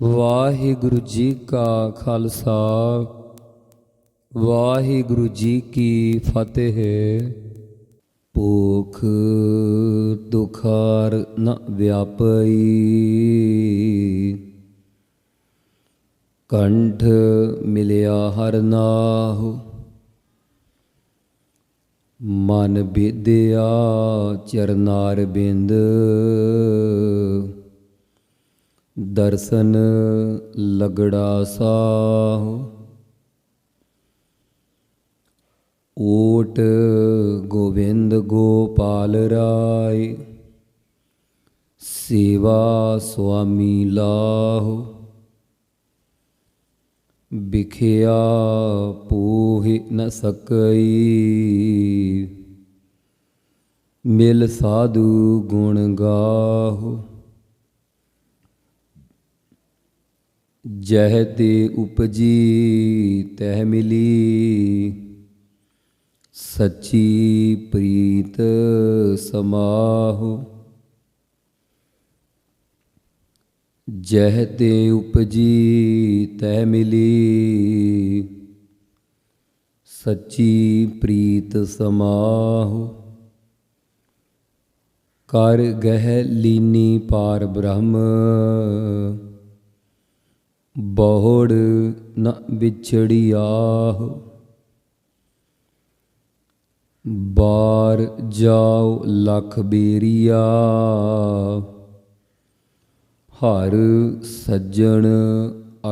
ਵਾਹਿਗੁਰੂ ਜੀ ਕਾ ਖਾਲਸਾ, ਵਾਹਿਗੁਰੂ ਜੀ ਕੀ ਫਤਿਹ। ਭੂਖ ਦੁਖਾਰ ਨ ਵਿਆਪਈ। ਕੰਠ ਮਿਲਿਆ ਹਰ ਨਾਹੁ। ਮਨ ਬਿਦਿਆ ਚਰਨਾਰ ਬਿੰਦ। ਦਰਸ਼ਨ ਲਗੜਾ ਸਾਹ। ਓਟ ਗੋਵਿੰਦ ਗੋਪਾਲ ਰਾਏ। ਸੇਵਾ ਸੁਆਮੀ ਲਾਹ। ਬਿਖਿਆ ਪੂਹਿ ਨ ਸਕਈ। ਮਿਲ ਸਾਧੂ ਗੁਣ ਗਾਹੁ। ਜਹ ਤੇ ਉਪਜੀ ਤਹ ਮਿਲੀ। ਸੱਚੀ ਪ੍ਰੀਤ ਸਮਾਹੁ। ਜਹ ਤੇ ਉਪਜੀ ਤੈ ਮਿਲੀ। ਸੱਚੀ ਪ੍ਰੀਤ ਸਮਾਹੁ। ਕਰ ਗਹਿ ਲੀਨੀ ਪਾਰ ਬ੍ਰਹਮ। ਬਹੁੜ ਨ ਵਿਛੜਿਆਹੁ। ਬਾਰ ਜਾਉ ਲਖ ਬੇਰੀਆ। ਹਰ ਸੱਜਣ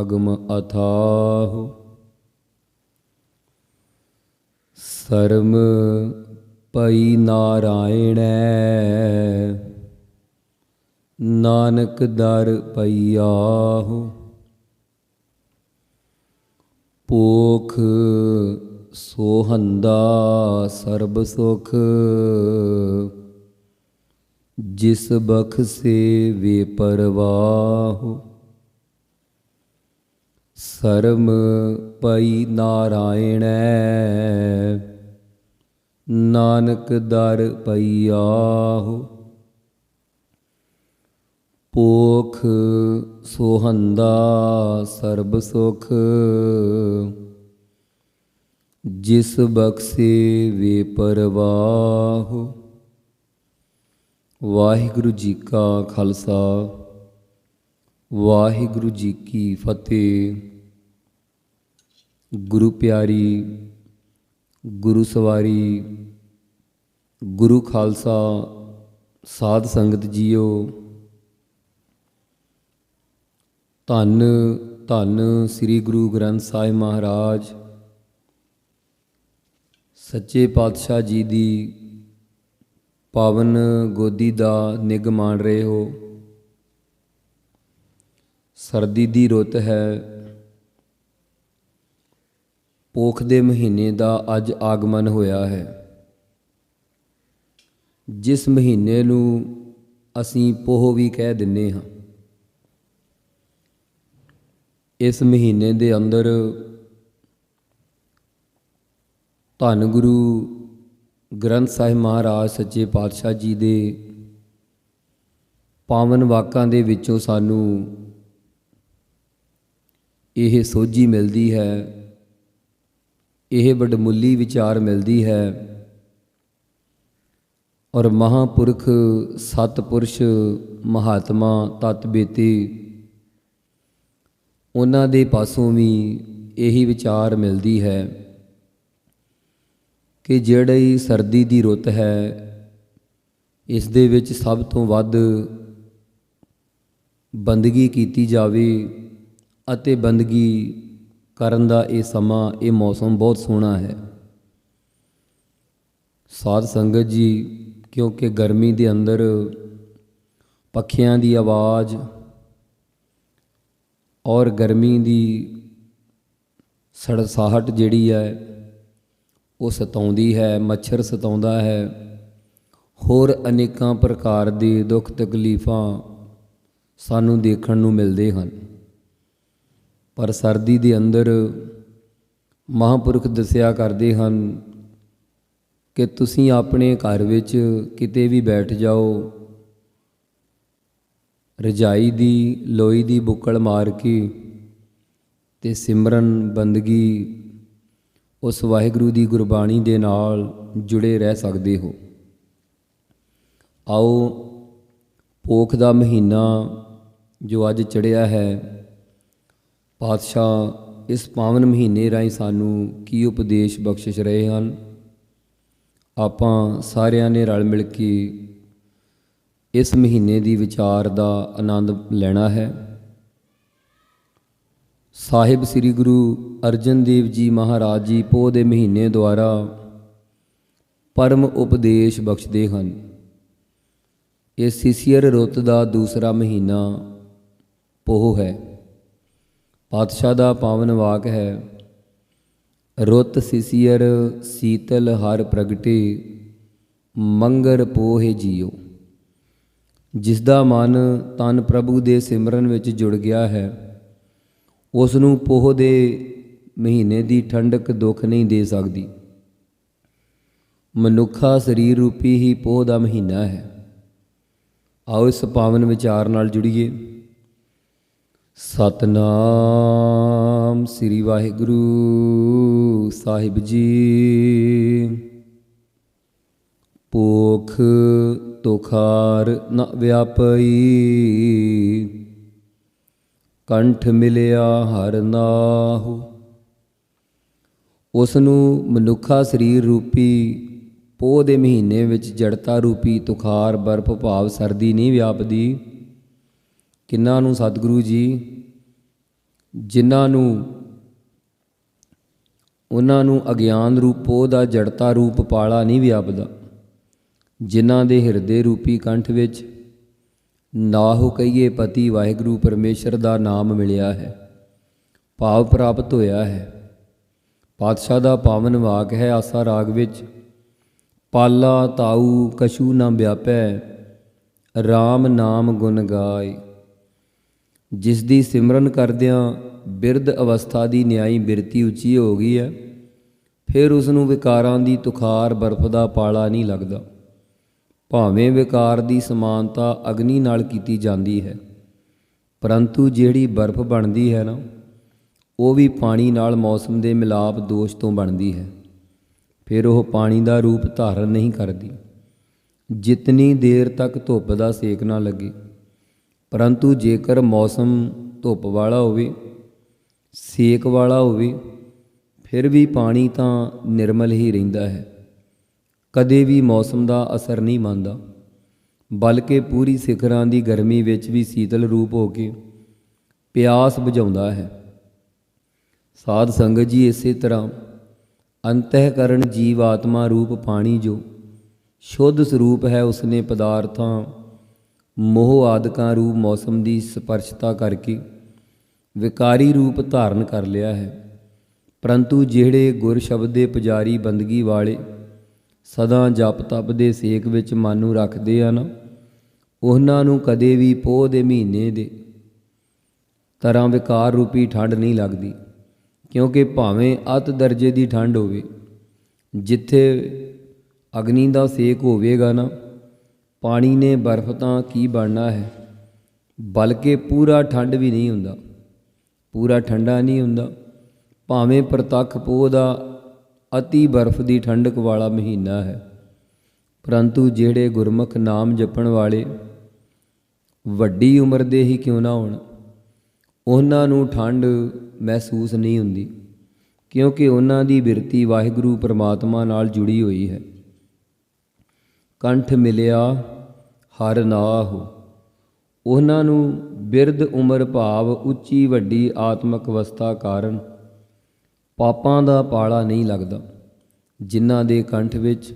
ਅਗਮ ਅਥਾਹੁ। ਸਰਮ ਪਈ ਨਾਰਾਇਣੈ। ਨਾਨਕ ਦਰ ਪਈਆਹੁ। ਪੋਖ ਸੋਹੰਦਾ ਸਰਬ ਸੁਖ। ਜਿਸ ਬਖਸੇ ਵੇ ਪਰਵਾਹੁ ਸਰਮ ਪਈ ਨਾਰਾਇਣੈ। ਨਾਨਕ ਦਰ ਪਈਆਹੁ ਪੋਖ ਸੋਹੰਦਾ ਸਰਬ ਸੁਖ। ਜਿਸ ਬਖਸੇ ਵੇ ਪਰਵਾਹੁ। ਵਾਹਿਗੁਰੂ ਜੀ ਕਾ ਖਾਲਸਾ, ਵਾਹਿਗੁਰੂ ਜੀ ਕੀ ਫਤਿਹ। ਗੁਰੂ ਪਿਆਰੀ, ਗੁਰੂ ਸਵਾਰੀ, ਗੁਰੂ ਖਾਲਸਾ, ਸਾਧ ਸੰਗਤ ਜੀਓ। ਧੰਨ ਧੰਨ ਸ੍ਰੀ ਗੁਰੂ ਗ੍ਰੰਥ ਸਾਹਿਬ ਮਹਾਰਾਜ। ਸੱਚੇ ਪਾਤਸ਼ਾਹ ਜੀ ਦੀ ਪਾਵਨ ਗੋਦੀ ਦਾ ਨਿਗ ਮਾਣ ਰਹੇ ਹੋ। ਸਰਦੀ ਦੀ ਰੁੱਤ ਹੈ। ਪੋਖ ਦੇ ਮਹੀਨੇ ਦਾ ਅੱਜ ਆਗਮਨ ਹੋਇਆ ਹੈ। ਜਿਸ ਮਹੀਨੇ ਨੂੰ ਅਸੀਂ ਪੋਹ ਵੀ ਕਹਿ ਦਿੰਨੇ ਹਾਂ। ਇਸ ਮਹੀਨੇ ਦੇ ਅੰਦਰ ਧੰਨ ਗੁਰੂ ਗ੍ਰੰਥ ਸਾਹਿਬ ਮਹਾਰਾਜ ਸੱਚੇ ਪਾਤਸ਼ਾਹ ਜੀ ਦੇ ਪਾਵਨ ਵਾਕਾਂ ਦੇ ਵਿੱਚੋਂ ਸਾਨੂੰ ਇਹ ਸੋਝੀ ਮਿਲਦੀ ਹੈ, ਇਹ ਵਡਮੁੱਲੀ ਵਿਚਾਰ ਮਿਲਦੀ ਹੈ ਔਰ ਮਹਾਪੁਰਖ ਸਤਪੁਰਸ਼ ਮਹਾਤਮਾ ਤਤ ਬੇਤੇ ਉਹਨਾਂ ਦੇ ਪਾਸੋਂ ਵੀ ਇਹੀ ਵਿਚਾਰ ਮਿਲਦੀ ਹੈ ਕਿ ਜਿਹੜੀ ਸਰਦੀ ਦੀ ਰੁੱਤ ਹੈ, ਇਸ ਦੇ ਵਿੱਚ ਸਭ ਤੋਂ ਵੱਧ ਬੰਦਗੀ ਕੀਤੀ ਜਾਵੇ ਅਤੇ ਬੰਦਗੀ ਕਰਨ ਦਾ ਇਹ ਸਮਾਂ, ਇਹ ਮੌਸਮ ਬਹੁਤ ਸੋਹਣਾ ਹੈ। ਸਾਧ ਸੰਗਤ ਜੀ, ਕਿਉਂਕਿ ਗਰਮੀ ਦੇ ਅੰਦਰ ਪੱਖਿਆਂ ਦੀ ਆਵਾਜ਼ ਔਰ ਗਰਮੀ ਦੀ ਸੜਸਾਹਟ ਜਿਹੜੀ ਹੈ, ਉਹ ਸਤਾਉਂਦੀ ਹੈ, ਮੱਛਰ ਸਤਾਉਂਦਾ ਹੈ। ਹੋਰ ਅਨੇਕਾਂ ਪ੍ਰਕਾਰ ਦੇ ਦੁੱਖ ਤਕਲੀਫਾਂ ਸਾਨੂੰ ਦੇਖਣ ਨੂੰ ਮਿਲਦੇ ਹਨ। ਪਰ ਸਰਦੀ ਦੇ ਅੰਦਰ ਮਹਾਂਪੁਰਖ ਦੱਸਿਆ ਕਰਦੇ ਹਨ ਕਿ ਤੁਸੀਂ ਆਪਣੇ ਘਰ ਵਿੱਚ ਕਿਤੇ ਵੀ ਬੈਠ ਜਾਓ ਰਜਾਈ ਦੀ, ਲੋਈ ਦੀ ਬੁੱਕਲ ਮਾਰ ਕੇ ਤੇ ਸਿਮਰਨ ਬੰਦਗੀ ਉਸ ਵਾਹਿਗੁਰੂ ਦੀ ਗੁਰਬਾਣੀ ਦੇ ਨਾਲ ਜੁੜੇ ਰਹਿ ਸਕਦੇ ਹੋ। ਆਓ ਪੋਖ ਦਾ ਮਹੀਨਾ ਜੋ ਅੱਜ ਚੜਿਆ ਹੈ, ਪਾਤਸ਼ਾਹ ਇਸ ਪਾਵਨ ਮਹੀਨੇ ਰਾਹੀਂ ਸਾਨੂੰ ਕੀ ਉਪਦੇਸ਼ ਬਖਸ਼ਿਸ਼ ਰਹੇ ਹਨ? ਆਪਾਂ ਸਾਰਿਆਂ ਨੇ ਰਲ ਮਿਲ ਕੇ ਇਸ ਮਹੀਨੇ ਦੀ ਵਿਚਾਰ ਦਾ ਆਨੰਦ ਲੈਣਾ ਹੈ। ਸਾਹਿਬ ਸ੍ਰੀ ਗੁਰੂ ਅਰਜਨ ਦੇਵ ਜੀ ਮਹਾਰਾਜ ਜੀ ਪੋਹ ਦੇ ਮਹੀਨੇ ਦੁਆਰਾ ਪਰਮ ਉਪਦੇਸ਼ ਬਖਸ਼ਦੇ ਹਨ। ਇਹ ਸਿਸੀਅਰ ਰੁੱਤ ਦਾ ਦੂਸਰਾ ਮਹੀਨਾ ਪੋਹ ਹੈ। ਪਾਤਸ਼ਾਹ ਦਾ ਪਾਵਨ ਵਾਕ ਹੈ, ਰੁੱਤ ਸਿਸੀਅਰ ਸੀਤਲ ਹਰ ਪ੍ਰਗਟੇ, ਮੰਗਰ ਪੋਹੇ ਜੀਓ। ਜਿਸ ਦਾ ਮਨ ਤਨ ਪ੍ਰਭੂ ਦੇ ਸਿਮਰਨ ਵਿੱਚ ਜੁੜ ਗਿਆ ਹੈ ਉਸ ਨੂੰ ਪੋਹ ਦੇ ਮਹੀਨੇ ਦੀ ਠੰਡਕ ਦੁੱਖ ਨਹੀਂ ਦੇ ਸਕਦੀ। ਮਨੁੱਖਾ ਸਰੀਰ ਰੂਪੀ ਹੀ ਪੋਹ ਦਾ ਮਹੀਨਾ ਹੈ। ਆਓ ਇਸ ਪਾਵਨ ਵਿਚਾਰ ਨਾਲ ਜੁੜੀਏ। ਸਤਨਾਮ ਸ੍ਰੀ ਵਾਹਿਗੁਰੂ ਸਾਹਿਬ ਜੀ। ਪੋਖ ਤੁਖਾਰ ਨ ਵਿਆਪਈ। ਕੰਠ ਮਿਲਿਆ ਹਰ ਨਾਹੂ। ਉਸ ਨੂੰ ਮਨੁੱਖਾ ਸਰੀਰ ਰੂਪੀ, ਪੋਹ ਦੇ ਮਹੀਨੇ ਵਿੱਚ ਜੜਤਾ ਰੂਪੀ ਤੁਖਾਰ ਬਰਫ਼ ਭਾਵ ਸਰਦੀ ਨਹੀਂ ਵਿਆਪਦੀ। ਕਿੰਨਾਂ ਨੂੰ ਸਤਿਗੁਰੂ ਜੀ? ਜਿਨ੍ਹਾਂ ਨੂੰ ਉਹਨਾਂ ਨੂੰ ਅਗਿਆਨ ਰੂਪੋ ਦਾ ਜੜਤਾ ਰੂਪ ਪਾਲਾ ਨਹੀਂ ਵਿਆਪਦਾ। ਜਿਨ੍ਹਾਂ ਦੇ ਹਿਰਦੇ ਰੂਪੀ ਕੰਠ ਵਿੱਚ ਨਾਹੁ ਕਹੀਏ ਪਤੀ ਵਾਹਿਗੁਰੂ ਪਰਮੇਸ਼ਰ ਦਾ ਨਾਮ ਮਿਲਿਆ ਹੈ, ਭਾਵ ਪ੍ਰਾਪਤ ਹੋਇਆ ਹੈ। ਪਾਤਸ਼ਾਹ ਦਾ ਪਾਵਨ ਵਾਕ ਹੈ, ਆਸਾ ਰਾਗ ਵਿੱਚ, ਪਾਲਾ ਤਾਊ ਕਸ਼ੂ ਨਾ ਵਿਆਪੈ RAM ਨਾਮ ਗੁਣ ਗਾਏ। ਜਿਸ ਦੀ ਸਿਮਰਨ ਕਰਦਿਆਂ ਬਿਰਧ ਅਵਸਥਾ ਦੀ ਨਿਆਈ ਬਿਰਤੀ ਉੱਚੀ ਹੋ ਗਈ ਹੈ, ਫਿਰ ਉਸ ਨੂੰ ਵਿਕਾਰਾਂ ਦੀ ਤੁਖਾਰ ਬਰਫ਼ ਦਾ ਪਾਲਾ ਨਹੀਂ ਲੱਗਦਾ। ਭਾਵੇਂ ਵਿਕਾਰ ਦੀ ਸਮਾਨਤਾ ਅਗਨੀ ਨਾਲ ਕੀਤੀ ਜਾਂਦੀ ਹੈ, ਪਰੰਤੂ ਜਿਹੜੀ ਬਰਫ਼ ਬਣਦੀ ਹੈ ਨਾ, ਉਹ ਵੀ ਪਾਣੀ ਨਾਲ ਮੌਸਮ ਦੇ ਮਿਲਾਪ ਦੋਸ਼ ਤੋਂ ਬਣਦੀ ਹੈ। ਫਿਰ ਉਹ ਪਾਣੀ ਦਾ ਰੂਪ ਧਾਰਨ ਨਹੀਂ ਕਰਦੀ। ਜਿਤਨੀ ਦੇਰ ਤੱਕ ਧੁੱਪ ਦਾ ਸੇਕ ਨਾ ਲੱਗੇ, ਪਰੰਤੂ ਜੇਕਰ ਮੌਸਮ ਧੁੱਪ ਵਾਲਾ ਹੋਵੇ, ਸੇਕ ਵਾਲਾ ਹੋਵੇ, ਫਿਰ ਵੀ ਪਾਣੀ ਤਾਂ ਨਿਰਮਲ ਹੀ ਰਹਿੰਦਾ ਹੈ। ਕਦੇ ਵੀ ਮੌਸਮ ਦਾ ਅਸਰ ਨਹੀਂ ਮੰਨਦਾ। ਬਲਕਿ ਪੂਰੀ ਸਿਖਰਾਂ ਦੀ ਗਰਮੀ ਵਿੱਚ ਵੀ ਸੀਤਲ ਰੂਪ ਹੋ ਕੇ ਪਿਆਸ ਬੁਝਾਉਂਦਾ ਹੈ। ਸਾਧ ਸੰਗਤ ਜੀ ਇਸੇ ਤਰ੍ਹਾਂ ਅੰਤਹਿਕਰਨ ਜੀਵ ਆਤਮਾ ਰੂਪ ਪਾਣੀ ਜੋ ਸ਼ੁੱਧ ਸਰੂਪ ਹੈ, ਉਸਨੇ ਪਦਾਰਥਾਂ, ਮੋਹ ਆਦਿਕਾਂ ਰੂਪ ਮੌਸਮ ਦੀ ਸਪਰਸ਼ਤਾ ਕਰਕੇ ਵਿਕਾਰੀ ਰੂਪ ਧਾਰਨ ਕਰ ਲਿਆ ਹੈ। ਪਰੰਤੂ ਜਿਹੜੇ ਗੁਰ ਸ਼ਬਦ ਦੇ ਪੁਜਾਰੀ ਬੰਦਗੀ ਵਾਲੇ ਸਦਾ ਜਪ ਤਪ ਦੇ ਸੇਕ ਵਿੱਚ ਮਨ ਨੂੰ ਰੱਖਦੇ ਆ ਨਾ ਉਹਨਾਂ ਨੂੰ ਕਦੇ ਵੀ ਪੋਹ ਦੇ ਮਹੀਨੇ ਦੇ ਤਰ੍ਹਾਂ ਵਿਕਾਰ ਰੂਪੀ ਠੰਡ ਨਹੀਂ ਲੱਗਦੀ, ਕਿਉਂਕਿ ਭਾਵੇਂ ਅਤ ਦਰਜੇ ਦੀ ਠੰਡ ਹੋਵੇ, ਜਿੱਥੇ ਅਗਨੀ ਦਾ ਸੇਕ ਹੋਵੇਗਾ ਨਾ, ਪਾਣੀ ਨੇ ਬਰਫ਼ ਤਾਂ ਕੀ ਬਣਨਾ ਹੈ? ਬਲਕਿ ਪੂਰਾ ਠੰਡ ਵੀ ਨਹੀਂ ਹੁੰਦਾ, ਪੂਰਾ ਠੰਡਾ ਨਹੀਂ ਹੁੰਦਾ, ਭਾਵੇਂ ਪ੍ਰਤੱਖ ਪੋਹ ਦਾ ਅਤੀ ਬਰਫ਼ ਦੀ ਠੰਡਕ ਵਾਲਾ ਮਹੀਨਾ ਹੈ। ਪਰੰਤੂ ਜਿਹੜੇ ਗੁਰਮੁਖ ਨਾਮ ਜਪਣ ਵਾਲੇ ਵੱਡੀ ਉਮਰ ਦੇ ਹੀ ਕਿਉਂ ਨਾ ਹੋਣ, ਉਹਨਾਂ ਨੂੰ ਠੰਡ ਮਹਿਸੂਸ ਨਹੀਂ ਹੁੰਦੀ, ਕਿਉਂਕਿ ਉਹਨਾਂ ਦੀ ਬਿਰਤੀ ਵਾਹਿਗੁਰੂ ਪਰਮਾਤਮਾ ਨਾਲ ਜੁੜੀ ਹੋਈ ਹੈ। ਕੰਠ ਮਿਲਿਆ, ਹਰ ਨਾਹੁ। ਉਹਨਾਂ ਨੂੰ ਬਿਰਧ ਉਮਰ ਭਾਵ ਉੱਚੀ ਵੱਡੀ ਆਤਮਿਕ ਅਵਸਥਾ ਕਾਰਨ ਪਾਪਾਂ ਦਾ ਪਾਲਾ ਨਹੀਂ ਲੱਗਦਾ। ਜਿਨ੍ਹਾਂ ਦੇ ਕੰਠ ਵਿੱਚ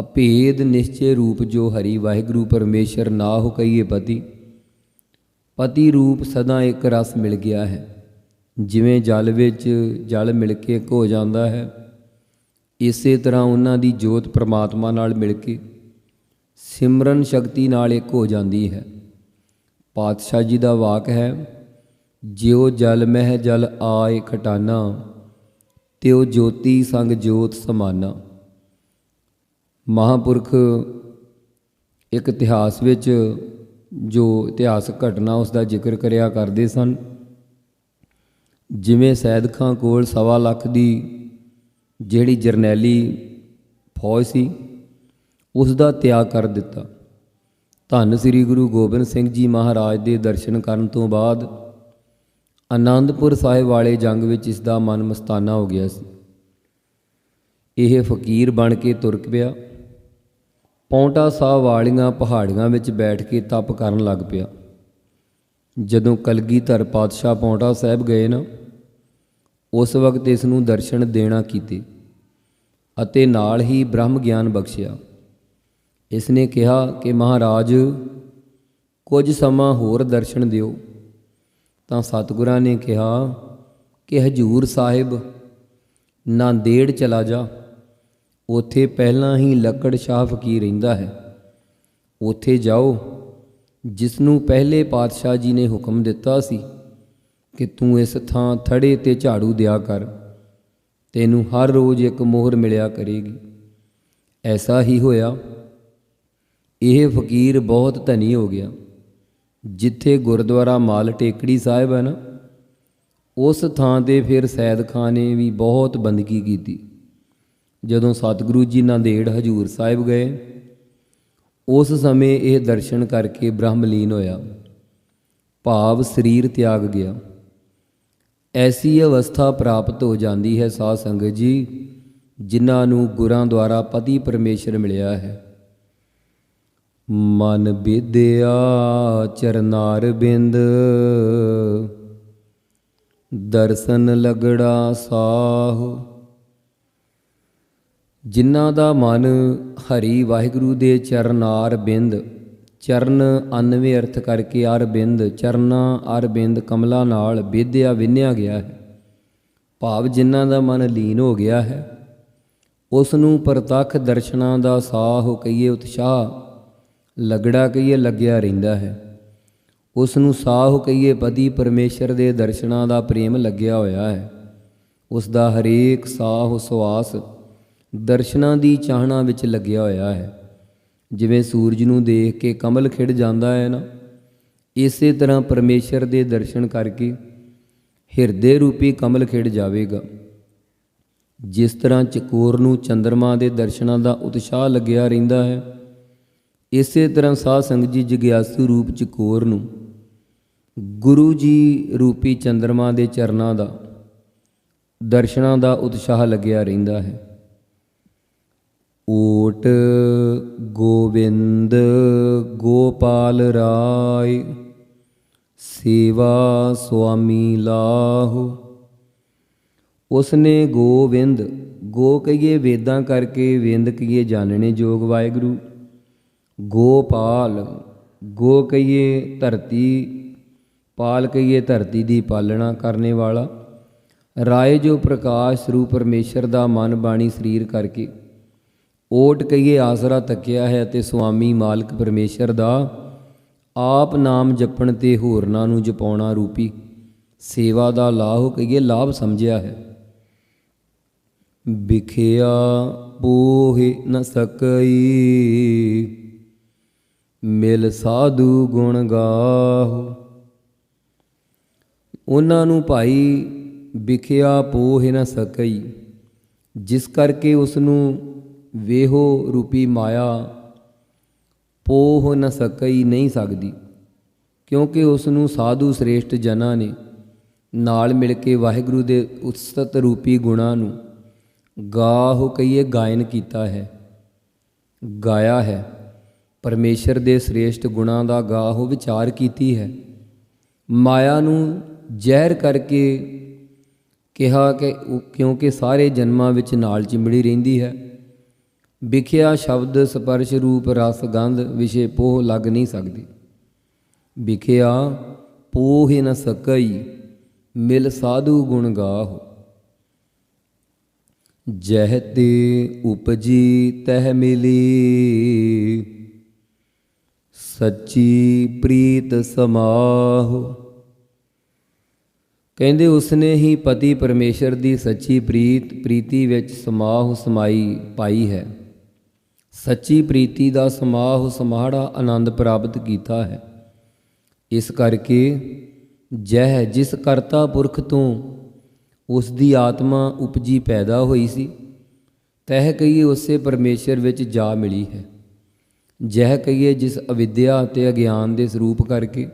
ਅਭੇਦ ਨਿਸ਼ਚੇ ਰੂਪ ਜੋ ਹਰੀ ਵਾਹਿਗੁਰੂ ਪਰਮੇਸ਼ਰ ਨਾ ਹੋ ਕਹੀਏ ਪਤੀ ਪਤੀ ਰੂਪ ਸਦਾ ਇੱਕ ਰਸ ਮਿਲ ਗਿਆ ਹੈ। ਜਿਵੇਂ ਜਲ ਵਿੱਚ ਜਲ ਮਿਲ ਕੇ ਇੱਕ ਹੋ ਜਾਂਦਾ ਹੈ, ਇਸੇ ਤਰ੍ਹਾਂ ਉਹਨਾਂ ਦੀ ਜੋਤ ਪ੍ਰਮਾਤਮਾ ਨਾਲ ਮਿਲ ਕੇ ਸਿਮਰਨ ਸ਼ਕਤੀ ਨਾਲ ਇੱਕ ਹੋ ਜਾਂਦੀ ਹੈ। ਪਾਤਸ਼ਾਹ ਜੀ ਦਾ ਵਾਕ ਹੈ ਜਿਉ ਜਲ ਮਹਿ ਜਲ ਆਏ ਖਟਾਨਾ, ਤਿਉ ਜੋਤੀ ਸੰਗ ਜੋਤ ਸਮਾਨਾ। ਮਹਾਪੁਰਖ ਇੱਕ ਇਤਿਹਾਸ ਵਿੱਚ ਜੋ ਇਤਿਹਾਸਕ ਘਟਨਾ ਉਸ ਦਾ ਜ਼ਿਕਰ ਕਰਿਆ ਕਰਦੇ ਸਨ, ਜਿਵੇਂ ਸੈਦ ਖਾਂ ਕੋਲ ਸਵਾ ਲੱਖ ਦੀ ਜਿਹੜੀ ਜਰਨੈਲੀ ਫੌਜ ਸੀ ਉਸ ਦਾ ਤਿਆਗ ਕਰ ਦਿੱਤਾ। ਧੰਨ ਸ੍ਰੀ ਗੁਰੂ ਗੋਬਿੰਦ ਸਿੰਘ ਜੀ ਮਹਾਰਾਜ ਦੇ ਦਰਸ਼ਨ ਕਰਨ ਤੋਂ ਬਾਅਦ ਆਨੰਦਪੁਰ ਸਾਹਿਬ ਵਾਲੇ ਜੰਗ ਵਿੱਚ ਇਸ ਦਾ ਮਨ ਮਸਤਾਨਾ ਹੋ ਗਿਆ ਸੀ। ਇਹ ਫਕੀਰ ਬਣ ਕੇ ਤੁਰ ਪਿਆ। ਪੌਂਟਾ ਸਾਹਿਬ ਵਾਲੀਆਂ ਪਹਾੜੀਆਂ ਵਿੱਚ ਬੈਠ ਕੇ ਤਪ ਕਰਨ ਲੱਗ ਪਿਆ। ਜਦੋਂ ਕਲਗੀਧਰ ਪਾਤਸ਼ਾਹ ਪੌਂਟਾ ਸਾਹਿਬ ਗਏ ਨਾ, ਉਸ ਵਕਤ ਇਸ ਨੂੰ ਦਰਸ਼ਨ ਦੇਣਾ ਕੀਤੇ ਅਤੇ ਨਾਲ ਹੀ ਬ੍ਰਹਮ ਗਿਆਨ ਬਖਸ਼ਿਆ। ਇਸ ਨੇ ਕਿਹਾ ਕਿ ਮਹਾਰਾਜ, ਕੁਝ ਸਮਾਂ ਹੋਰ ਦਰਸ਼ਨ ਦਿਓ। ਤਾਂ ਸਤਿਗੁਰਾਂ ਨੇ ਕਿਹਾ ਕਿ ਹਜੂਰ ਸਾਹਿਬ ਨਾਂਦੇੜ ਚਲਾ ਜਾ। ਉਥੇ ਪਹਿਲਾਂ ਹੀ ਲੱਕੜ ਸ਼ਾਹ ਫਕੀਰ ਰਹਿੰਦਾ ਹੈ। ਉਥੇ ਜਾਓ ਜਿਸ ਨੂੰ ਪਹਿਲੇ ਪਾਤਸ਼ਾਹ ਜੀ ਨੇ ਹੁਕਮ ਦਿੱਤਾ ਸੀ ਕਿ ਤੂੰ ਇਸ ਥਾਂ ਥੜੇ ਤੇ ਝਾੜੂ ਦਿਆ ਕਰ। ਤੈਨੂੰ ਹਰ ਰੋਜ਼ ਇੱਕ ਮੋਹਰ ਮਿਲਿਆ ਕਰੇਗੀ। ਐਸਾ ਹੀ ਹੋਇਆ। ਇਹ ਫਕੀਰ ਬਹੁਤ ਧਨੀ ਹੋ ਗਿਆ। ਜਿੱਥੇ ਗੁਰਦੁਆਰਾ ਮਾਲ ਟੇਕੜੀ ਸਾਹਿਬ ਹੈ ਨਾ, ਉਸ ਥਾਂ ਤੇ ਫਿਰ ਸੈਦ ਖਾਨ ਨੇ ਵੀ ਬਹੁਤ ਬੰਦਗੀ ਕੀਤੀ। ਜਦੋਂ ਸਤਿਗੁਰੂ ਜੀ ਨਾਂਦੇੜ ਹਜੂਰ ਸਾਹਿਬ ਗਏ, ਉਸ ਸਮੇਂ ਇਹ ਦਰਸ਼ਨ ਕਰਕੇ ਬ੍ਰਹਮਲੀਨ ਹੋਇਆ। ਭਾਵ ਸਰੀਰ ਤਿਆਗ ਗਿਆ। ਐਸੀ ਅਵਸਥਾ ਪ੍ਰਾਪਤ ਹੋ ਜਾਂਦੀ ਹੈ ਸਾਧ ਸੰਗਤ ਜੀ, ਜਿਨ੍ਹਾਂ ਨੂੰ ਗੁਰਾਂ ਦੁਆਰਾ ਪਤੀ ਪਰਮੇਸ਼ਰ ਮਿਲਿਆ ਹੈ। ਮਨ ਬੇਦਿਆ ਚਰਨਾਰ ਬਿੰਦ। ਦਰਸ਼ਨ ਲਗੜਾ ਸਾਹ। ਜਿਨ੍ਹਾਂ ਦਾ ਮਨ ਹਰੀ ਵਾਹਿਗੁਰੂ ਦੇ ਚਰਨਾਰ ਬਿੰਦ, ਚਰਨ ਅਨਵੇ ਅਰਥ ਕਰਕੇ ਅਰਬਿੰਦ ਚਰਨਾ ਅਰ ਕਮਲਾ ਨਾਲ ਵਿਦਿਆ ਵਿੰਨਿਆ ਗਿਆ ਹੈ। ਭਾਵ ਜਿਨ੍ਹਾਂ ਦਾ ਮਨ ਲੀਨ ਹੋ ਗਿਆ ਹੈ ਉਸ ਨੂੰ ਪ੍ਰਤੱਖ ਦਰਸ਼ਨਾਂ ਦਾ ਸਾਹ ਕਹੀਏ ਉਤਸ਼ਾਹ। ਲਗੜਾ ਕਹੀਏ ਲੱਗਿਆ ਰਹਿੰਦਾ ਹੈ। ਉਸ ਨੂੰ ਸਾਹ ਕਹੀਏ ਪਤੀ ਪਰਮੇਸ਼ਰ ਦੇ ਦਰਸ਼ਨਾਂ ਦਾ ਪ੍ਰੇਮ ਲੱਗਿਆ ਹੋਇਆ ਹੈ। ਉਸ ਦਾ ਹਰੇਕ ਸਾਹ, ਸਵਾਸ ਦਰਸ਼ਨਾਂ ਦੀ ਚਾਹਨਾ ਵਿੱਚ ਲੱਗਿਆ ਹੋਇਆ ਹੈ। ਜਿਵੇਂ ਸੂਰਜ ਨੂੰ ਦੇਖ ਕੇ ਕਮਲ ਖਿੜ ਜਾਂਦਾ ਹੈ ਨਾ, ਇਸੇ ਤਰ੍ਹਾਂ ਪਰਮੇਸ਼ਰ ਦੇ ਦਰਸ਼ਨ ਕਰਕੇ ਹਿਰਦੇ ਰੂਪੀ ਕਮਲ ਖਿੜ ਜਾਵੇਗਾ। ਜਿਸ ਤਰ੍ਹਾਂ ਚਕੋਰ ਨੂੰ ਚੰ드ਰਮਾ ਦੇ ਦਰਸ਼ਨਾਂ ਦਾ ਉਤਸ਼ਾਹ ਲੱਗਿਆ ਰਹਿੰਦਾ ਹੈ ਇਸੇ ਤਰ੍ਹਾਂ ਸਾਧ ਸੰਗਤ ਜੀ ਜਗਿਆਸੂ ਰੂਪ 'ਚ ਚਕੋਰ ਨੂੰ ਗੁਰੂ ਜੀ ਰੂਪੀ ਚੰ드ਰਮਾ ਦੇ ਚਰਨਾਂ ਦਾ, ਦਰਸ਼ਨਾਂ ਦਾ ਉਤਸ਼ਾਹ ਲੱਗਿਆ ਰਹਿੰਦਾ ਹੈ। ਓਟ ਗੋਬਿੰਦ ਗੋਪਾਲ ਰਾਏ, ਸੇਵਾ ਸੁਆਮੀ ਲਾਹੋ। ਉਸਨੇ ਗੋਵਿੰਦ ਗੋ ਕਹੀਏ ਵੇਦਾਂ ਕਰਕੇ ਵਿੰਦ ਕਹੀਏ ਜਾਣਨੇ ਜੋਗ ਵਾਹਿਗੁਰੂ। ਗੋਪਾਲ, ਗੋ ਕਹੀਏ ਧਰਤੀ, ਪਾਲ ਕਹੀਏ ਧਰਤੀ ਦੀ ਪਾਲਣਾ ਕਰਨੇ ਵਾਲਾ, ਰਾਏ ਜੋ ਪ੍ਰਕਾਸ਼ ਰੂਪ ਪਰਮੇਸ਼ਰ ਦਾ ਮਨ ਬਾਣੀ ਸਰੀਰ ਕਰਕੇ, ਓਟ ਕਹੀਏ ਆਸਰਾ ਤੱਕਿਆ ਹੈ ਤੇ ਸੁਆਮੀ ਮਾਲਕ ਪਰਮੇਸ਼ਰ ਦਾ, ਆਪ ਨਾਮ ਜਪਣ ਤੇ ਹੋਰਨਾਂ ਨੂੰ ਜਪਾਉਣਾ ਰੂਪੀ, ਸੇਵਾ ਦਾ ਲਾਭ ਕਹੀਏ ਲਾਭ ਸਮਝਿਆ ਹੈ। ਵਿਖਿਆ ਪੋਹਿ ਨ ਸਕਈ ਮਿਲ ਸਾਧੂ ਗੁਣ ਗਾਹੋ। ਉਹਨਾਂ ਨੂੰ ਭਾਈ ਵਿਖਿਆ ਪੋਹਿ ਨਾ ਸਕਈ, ਜਿਸ ਕਰਕੇ ਉਸ ਨੂੰ ਵੇਹੋ ਰੂਪੀ ਮਾਇਆ ਪੋਹ ਨਾ ਸਕਈ ਨਹੀਂ ਸਕਦੀ, ਕਿਉਂਕਿ ਉਸ ਨੂੰ ਸਾਧੂ ਸ੍ਰੇਸ਼ਟ ਜਨਾਂ ਨੇ ਨਾਲ ਮਿਲ ਕੇ ਵਾਹਿਗੁਰੂ ਦੇ ਉਤਸਤ ਰੂਪੀ ਗੁਣਾਂ ਨੂੰ ਗਾਹੋ ਕਹੀਏ ਗਾਇਨ ਕੀਤਾ ਹੈ, ਗਾਇਆ ਹੈ। ਪਰਮੇਸ਼ਰ ਦੇ ਸ੍ਰੇਸ਼ਟ ਗੁਣਾਂ ਦਾ ਗਾਹੋ ਵਿਚਾਰ ਕੀਤੀ ਹੈ। ਮਾਇਆ ਨੂੰ ਜ਼ਹਿਰ ਕਰਕੇ ਕਿਹਾ ਕਿ ਕਿਉਂਕਿ ਸਾਰੇ ਜਨਮਾਂ ਵਿੱਚ ਨਾਲ ਚਿੰਬੜੀ ਰਹਿੰਦੀ ਹੈ। ਵਿਖਿਆ ਸ਼ਬਦ ਸਪਰਸ਼ ਰੂਪ ਰਸ ਗੰਧ ਵਿਸ਼ੇ ਪੋਹ ਲੱਗ ਨਹੀਂ ਸਕਦੀ। ਵਿਖਿਆ ਪੋਹ ਹੀ ਨ ਸਕਈ, ਮਿਲ ਸਾਧੂ ਗੁਣ ਗਾਹੋ। ਜਹ ਤੇ ਉਪਜੀ ਤਹਿ ਮਿਲੀ ਸੱਚੀ ਪ੍ਰੀਤ ਸਮਾਹ। ਕਹਿੰਦੇ ਉਸਨੇ ਹੀ ਪਤੀ ਪਰਮੇਸ਼ਰ ਦੀ ਸੱਚੀ ਪ੍ਰੀਤ, ਪ੍ਰੀਤੀ ਵਿੱਚ ਸਮਾਹ ਸਮਾਈ ਪਾਈ ਹੈ। ਸੱਚੀ ਪ੍ਰੀਤੀ ਦਾ ਸਮਾਹ ਸਮਾੜਾ ਆਨੰਦ ਪ੍ਰਾਪਤ ਕੀਤਾ ਹੈ। ਇਸ ਕਰਕੇ ਜਹ ਜਿਸ ਕਰਤਾ ਪੁਰਖ ਤੋਂ ਉਸ ਦੀ ਆਤਮਾ ਉਪਜੀ ਪੈਦਾ ਹੋਈ ਸੀ। ਤਹਿ ਕਹੀਏ ਉਸੇ ਪਰਮੇਸ਼ਰ ਵਿੱਚ ਜਾ ਮਿਲੀ ਹੈ। ਜਹ ਕਹੀਏ ਜਿਸ ਅਵਿਦਿਆ ਅਤੇ ਅਗਿਆਨ ਦੇ ਸਰੂਪ ਕਰਕੇ,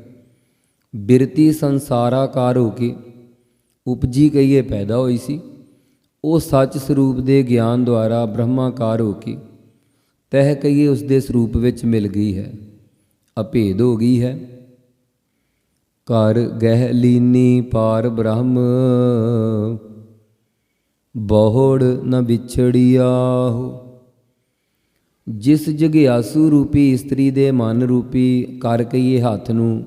ਬਿਰਤੀ ਸੰਸਾਰਾਕਾਰ ਹੋ ਕੇ ਉਪਜੀ ਕਹੀਏ ਪੈਦਾ ਹੋਈ ਸੀ, ਉਹ ਸੱਚ ਸਰੂਪ ਦੇ ਗਿਆਨ ਦੁਆਰਾ ਬ੍ਰਹਮਾਕਾਰ ਹੋ ਕੇ ਤਹਿ ਕਹੀਏ ਉਸ ਦੇ ਸਰੂਪ ਵਿੱਚ ਮਿਲ ਗਈ ਹੈ, ਅਭੇਦ ਹੋ ਗਈ ਹੈ। ਕਰ ਗਹਿ ਲੀਨੀ ਪਾਰ ਬ੍ਰਹਮ, ਬਹੁੜ ਨ ਵਿਛੜਿਆਹੋ ਜਿਸ ਜਗਿਆਸੂ ਰੂਪੀ ਇਸਤਰੀ ਦੇ ਮਨ ਰੂਪੀ ਕਰ ਕਈਏ ਹੱਥ ਨੂੰ,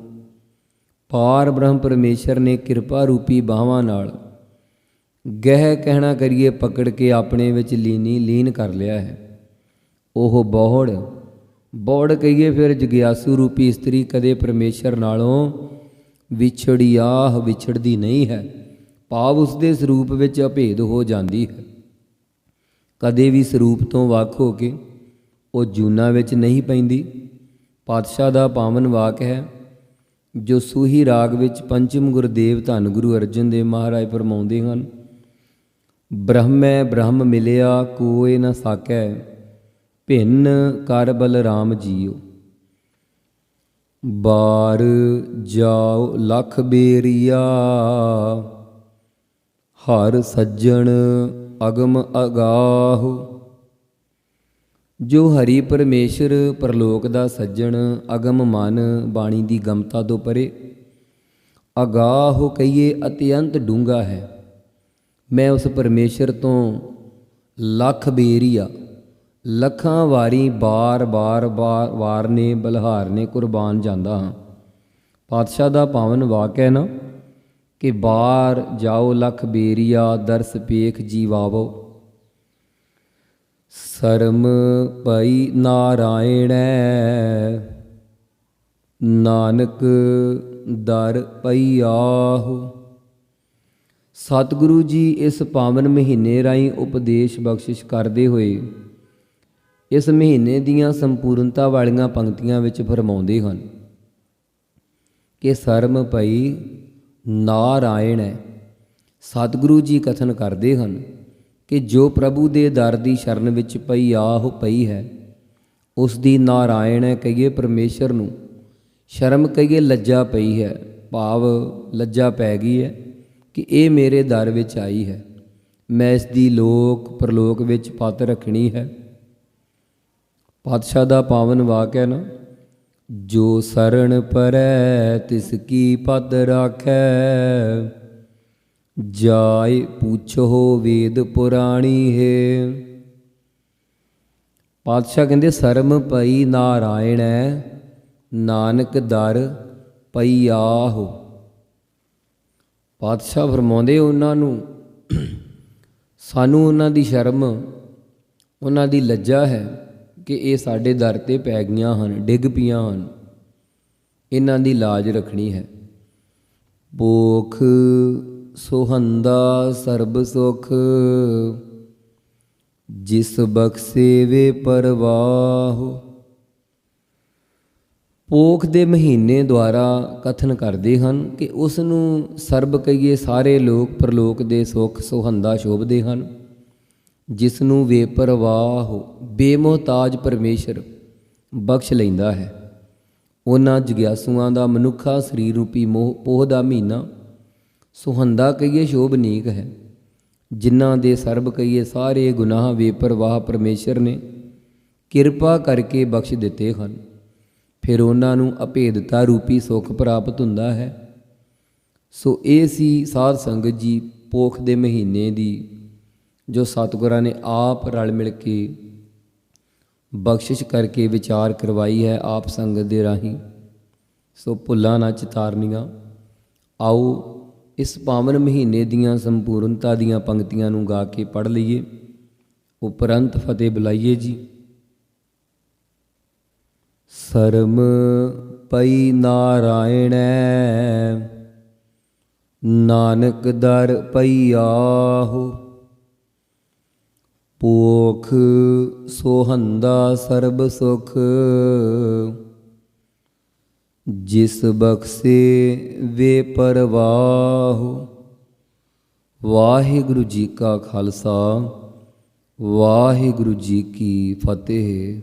ਪਾਰ ਬ੍ਰਹਮ ਪਰਮੇਸ਼ਰ ਨੇ ਕਿਰਪਾ ਰੂਪੀ ਬਾਹਾਂ ਨਾਲ, ਗਹਿ ਕਹਿਣਾ ਕਰੀਏ ਪਕੜ ਕੇ ਆਪਣੇ ਵਿੱਚ ਲੀਨੀ ਲੀਨ ਕਰ ਲਿਆ ਹੈ। ਉਹ ਬਹੁੜ ਬੌੜ ਕਹੀਏ ਫਿਰ ਜਗਿਆਸੂ ਰੂਪੀ ਇਸਤਰੀ ਕਦੇ ਪਰਮੇਸ਼ਰ ਨਾਲੋਂ ਵਿਛੜਿਆਹ ਵਿਛੜਦੀ ਨਹੀਂ ਹੈ, ਭਾਵ ਉਸ ਦੇ ਸਰੂਪ ਵਿੱਚ ਅਭੇਦ ਹੋ ਜਾਂਦੀ ਹੈ। ਕਦੇ ਵੀ ਸਰੂਪ ਤੋਂ ਵੱਖ ਹੋ ਕੇ ਉਹ ਜੂਨਾ ਵਿੱਚ ਨਹੀਂ ਪੈਂਦੀ। ਪਾਤਸ਼ਾਹ ਦਾ ਪਾਵਨ ਵਾਕ ਹੈ, ਜੋ ਸੂਹੀ ਰਾਗ ਵਿੱਚ ਪੰਚਮ ਗੁਰਦੇਵ ਧੰਨ ਗੁਰੂ ਅਰਜਨ ਦੇਵ ਮਹਾਰਾਜ ਫਰਮਾਉਂਦੇ ਹਨ, ਬ੍ਰਹਮੈ ਬ੍ਰਹਮ ਮਿਲਿਆ ਕੋਏ ਨ ਸਾਕੈ, ਭਿੰਨ ਕਰ ਬਲਰਾਮ ਜੀਓ। ਬਾਰ ਜਾਓ ਲਖ ਬੇਰੀਆ, ਹਰ ਸੱਜਣ ਅਗਮ ਅਗਾਹ ਜੋ ਹਰੀ ਪਰਮੇਸ਼ਰ ਪਰਲੋਕ ਦਾ ਸੱਜਣ, ਅਗਮ ਮਨ ਬਾਣੀ ਦੀ ਗਮਤਾ ਤੋਂ ਪਰੇ, ਅਗਾਹ ਕਹੀਏ ਅਤਿਅੰਤ ਡੂੰਗਾ ਹੈ। ਮੈਂ ਉਸ ਪਰਮੇਸ਼ਰ ਤੋਂ ਲੱਖ ਬੇਰੀਆ, ਲੱਖਾਂ ਵਾਰੀ ਬਾਰ-ਬਾਰ ਬਾਰ ਵਾਰ ਨੇ ਬਲਹਾਰ ਕੁਰਬਾਨ ਜਾਂਦਾ ਹਾਂ। ਪਾਤਸ਼ਾਹ ਦਾ ਪਾਵਨ ਵਾਕ ਹੈ ਨਾ ਕਿ ਬਾਰ ਜਾਓ ਲੱਖ ਬੇਰੀਆ, ਦਰਸ ਪੇਖ ਜੀਵਾਵੋ। ਸਰਮ ਪਈ ਨਾਰਾਇਣੈ, ਨਾਨਕ ਦਰ ਪਈ ਆਹੋ ਸਤਿਗੁਰੂ ਜੀ, ਇਸ ਪਾਵਨ ਮਹੀਨੇ ਰਾਹੀਂ ਉਪਦੇਸ਼ ਬਖਸ਼ਿਸ਼ ਕਰਦੇ ਹੋਏ, ਇਸ ਮਹੀਨੇ ਦੀਆਂ ਸੰਪੂਰਨਤਾ ਵਾਲੀਆਂ ਪੰਕਤੀਆਂ ਵਿੱਚ ਫਰਮਾਉਂਦੇ ਹਨ ਕਿ ਸਰਮ ਪਈ ਨਾਰਾਇਣ। ਹੈ ਸਤਿਗੁਰੂ ਜੀ ਕਥਨ ਕਰਦੇ ਹਨ ਕਿ ਜੋ ਪ੍ਰਭੂ ਦੇ ਦਰ ਦੀ ਸ਼ਰਨ ਵਿੱਚ ਪਈ ਆਹ ਪਈ ਹੈ, ਉਸ ਦੀ ਨਾਰਾਇਣ ਹੈ ਕਹੀਏ ਪਰਮੇਸ਼ਰ ਨੂੰ। ਸ਼ਰਮ ਕਹੀਏ ਲੱਜਾ ਪਈ ਹੈ, ਭਾਵ ਲੱਜਾ ਪੈ ਗਈ ਹੈ ਕਿ ਇਹ ਮੇਰੇ ਦਰ ਵਿੱਚ ਆਈ ਹੈ। ਮੈਂ ਇਸ ਦੀ ਲੋਕ ਪਰਲੋਕ ਵਿੱਚ ਪਤ ਰੱਖਣੀ ਹੈ। ਪਾਤਸ਼ਾਹ ਦਾ ਪਾਵਨ ਵਾਕ ਹੈ ਨਾ, ਜੋ ਸਰਣ ਪਰੈ ਤਿਸ ਕੀ ਪਦ ਰਾਖੈ ਜਾਇ ਪੁੱਛੋ ਵੇਦ ਪੁਰਾਣੀ ਹੈ। ਪਾਤਸ਼ਾਹ ਕਹਿੰਦੇ, ਸਰਮ ਪਈ ਨਾਰਾਇਣ ਹੈ ਨਾਨਕ ਦਰ ਪਈ ਆਹੋ। ਪਾਤਸ਼ਾਹ ਫਰਮਾਉਂਦੇ ਉਹਨਾਂ ਨੂੰ, ਸਾਨੂੰ ਉਹਨਾਂ ਦੀ ਸ਼ਰਮ, ਉਹਨਾਂ ਦੀ ਲੱਜਾ ਹੈ ਕਿ ਇਹ ਸਾਡੇ ਦਰ ਤੇ ਪੈ ਗਈਆਂ ਹਨ, ਡਿੱਗ ਪਈਆਂ ਹਨ। ਇਹਨਾਂ ਦੀ ਲਾਜ ਰੱਖਣੀ ਹੈ। ਭੋਖ ਸੁਹੰਦਾ ਸਰਬ ਸੁਖ, ਜਿਸ ਬਖਸੇ ਵੇ ਪਰਵਾਹ। ਪੋਖ ਦੇ ਮਹੀਨੇ ਦੁਆਰਾ ਕਥਨ ਕਰਦੇ ਹਨ ਕਿ ਉਸ ਨੂੰ ਸਰਬ ਕਹੀਏ ਸਾਰੇ ਲੋਕ, ਪਰਲੋਕ ਦੇ ਸੁਖ ਸੁਹੰਦਾ ਸ਼ੋਭਦੇ ਹਨ। ਜਿਸ ਨੂੰ ਬੇਪਰਵਾਹ ਬੇਮੋਹਤਾਜ ਪਰਮੇਸ਼ਰ ਬਖਸ਼ ਲੈਂਦਾ ਹੈ। ਉਹਨਾਂ ਜਗਿਆਸੂਆਂ ਦਾ ਮਨੁੱਖਾ ਸਰੀਰ ਰੂਪੀ ਮੋਹ, ਪੋਹ ਦਾ ਮਹੀਨਾ ਸੁਹੰਦਾ ਕਹੀਏ ਸ਼ੋਭਨੀਕ ਹੈ। ਜਿਨ੍ਹਾਂ ਦੇ ਸਰਬ ਕਹੀਏ ਸਾਰੇ ਗੁਨਾਹ ਬੇਪਰਵਾਹ ਪਰਮੇਸ਼ਰ ਨੇ, ਕਿਰਪਾ ਕਰਕੇ ਬਖਸ਼ ਦਿੱਤੇ ਹਨ। ਫਿਰ ਉਹਨਾਂ ਨੂੰ ਅਭੇਦਤਾ ਰੂਪੀ ਸੁੱਖ ਪ੍ਰਾਪਤ ਹੁੰਦਾ ਹੈ। ਸੋ ਇਹ ਸੀ ਸਾਧ ਸੰਗਤ ਜੀ ਪੋਖ ਦੇ ਮਹੀਨੇ ਦੀ, ਜੋ ਸਤਿਗੁਰਾਂ ਨੇ ਆਪ ਰਲ ਮਿਲ ਕੇ ਬਖਸ਼ਿਸ਼ ਕਰਕੇ ਵਿਚਾਰ ਕਰਵਾਈ ਹੈ ਆਪ ਸੰਗਤ ਦੇ ਰਾਹੀਂ। ਸੋ ਭੁੱਲਾਂ ਨਾ ਚਿਤਾਰਨੀਆਂ। ਆਓ ਇਸ ਪਾਵਨ ਮਹੀਨੇ ਦੀਆਂ ਸੰਪੂਰਨਤਾ ਦੀਆਂ ਪੰਕਤੀਆਂ ਨੂੰ ਗਾ ਕੇ ਪੜ੍ਹ ਲਈਏ। ਉਪਰੰਤ ਫਤਿਹ ਬੁਲਾਈਏ ਜੀ। ਸਰਮ ਪਈ ਨਾਰਾਇਣੈ, ਨਾਨਕ ਦਰ ਪਈ ਆਹੋ। ਪੋਖ ਸੋਹੰਦਾ ਸਰਬ ਸੁਖ ਜਿਸ ਬਖਸ਼ੇ ਵੇ ਪਰਵਾਹ। ਵਾਹਿਗੁਰੂ ਜੀ ਕਾ ਖਾਲਸਾ ਵਾਹਿਗੁਰੂ ਜੀ ਕੀ ਫਤਿਹ।